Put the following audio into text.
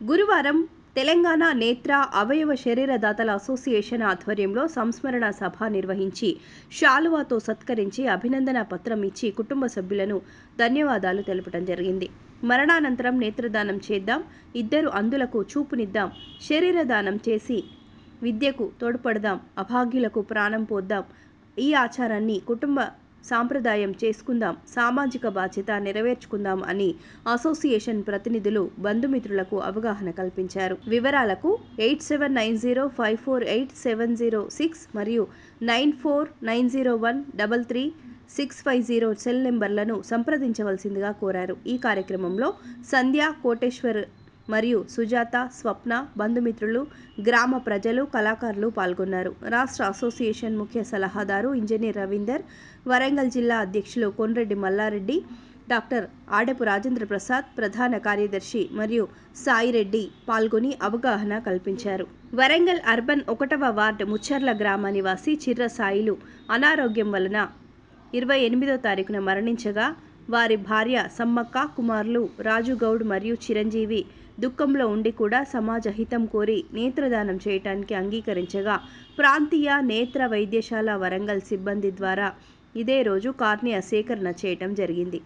గురువారం తెలంగాణ నేత్ర అవయవ శరీరదాతల అసోసియేషన్ ఆధ్వర్యంలో సంస్మరణ సభ నిర్వహించి శాలువాతో సత్కరించి అభినందన పత్రం ఇచ్చి కుటుంబ సభ్యులను ధన్యవాదాలు తెలపడం జరిగింది. మరణానంతరం నేత్రదానం చేద్దాం ఇద్దరు అందులకు చూపునిద్దాం శరీరదానం చేసి విద్యకు తోడ్పడదాం అభాగ్యులకు ప్రాణం పోద్దాం ఈ ఆచారాన్ని కుటుంబ సాంప్రదాయం చేసుకుందాం సామాజిక బాధ్యత నెరవేర్చుకుందాం అని అసోసియేషన్ ప్రతినిధులు బంధుమిత్రులకు అవగాహన కల్పించారు. వివరాలకు eight seven nine zero five four eight seven zero six మరియు nine four nine zero one double three six five zero cell నెంబర్లను సంప్రదించవలసిందిగా కోరారు. ఈ కార్యక్రమంలో సంధ్య కోటేశ్వర్ మరియు సుజాత స్వప్న బంధుమిత్రులు గ్రామ ప్రజలు కళాకారులు పాల్గొన్నారు. రాష్ట్ర అసోసియేషన్ ముఖ్య సలహాదారు ఇంజనీర్ రవీందర్ వరంగల్ జిల్లా అధ్యక్షులు కొండ్రెడ్డి మల్లారెడ్డి డాక్టర్ ఆడపు రాజేంద్ర ప్రసాద్ ప్రధాన కార్యదర్శి మరియు సాయిరెడ్డి పాల్గొని అవగాహన కల్పించారు. వరంగల్ అర్బన్ ఒకటవ వార్డు ముచ్చర్ల గ్రామ నివాసి చిర్ర సాయిలు అనారోగ్యం వలన ఇరవై ఎనిమిదో తారీఖున మరణించగా వారి భార్య సమ్మక్క కుమారులు రాజుగౌడ్ మరియు చిరంజీవి దుఃఖంలో ఉండి కూడా సమాజ హితం కోరి నేత్రదానం చేయటానికి అంగీకరించగా ప్రాంతీయ నేత్ర వైద్యశాల వరంగల్ సిబ్బంది ద్వారా ఇదే రోజు కార్నియా సేకరణ చేయటం జరిగింది.